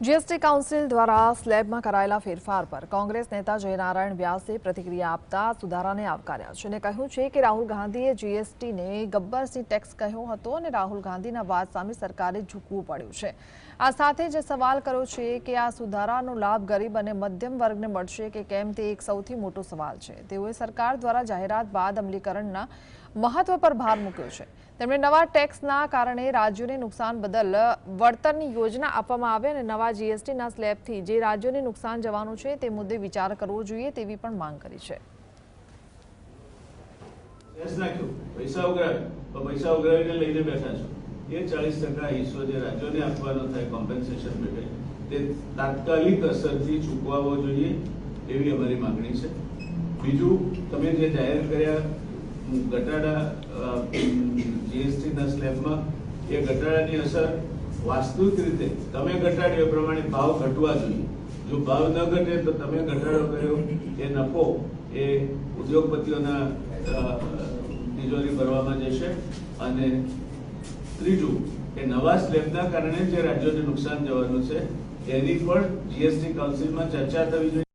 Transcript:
GST council દ્વારા સ્લેબમાં કરાયેલા ફેરફાર પર કોંગ્રેસ નેતા જયનારાયણ વ્યાસે પ્રતિક્રિયા આપતા સુધારાને આવકાર્યા છે અને કહ્યું છે કે રાહુલ ગાંધીએ જીએસટીને ગબ્બરસિંહ ટેક્સ કહ્યો હતો અને રાહુલ ગાંધીના વાત સામે સરકારે ઝૂકવું પડ્યું છે. આ સાથે જે સવાલ કર્યો છે કે આ સુધારાનો લાભ ગરીબ અને મધ્યમ વર્ગને મળશે કે કેમ તે એક સૌથી મોટો સવાલ છે. તેઓએ સરકાર દ્વારા જાહેરાત બાદ અમલીકરણના મહત્વ પર ભાર મૂક્યો છે. તેમણે નવા ટેક્સના કારણે રાજ્યોને નુકસાન બદલ વળતરની યોજના આપવામાં આવે અને નવા જીએસટીના સ્લેબથી જે રાજ્યોને નુકસાન જવાનું છે તે મુદ્દે વિચાર કરવો જોઈએ તેવી પણ માંગ કરી છે. બીજું, તમે જે જાહેર કર્યા ઘટાડા જીએસટીના સ્લેબમાં એ ઘટાડાની અસર વાસ્તવિક રીતે તમે ઘટાડ્યો પ્રમાણે ભાવ ઘટવા જોઈએ. જો ભાવ ન ઘટે તો તમે ઘટાડો કર્યો, એ નફો એ ઉદ્યોગપતિઓના તિજોરી ભરવામાં જશે અને ત્રીજું કે નવા સ્લેબના કારણે જે રાજ્યોને નુકસાન જવાનું છે, એની પણ જીએસટી કાઉન્સિલમાં ચર્ચા થવી જોઈએ.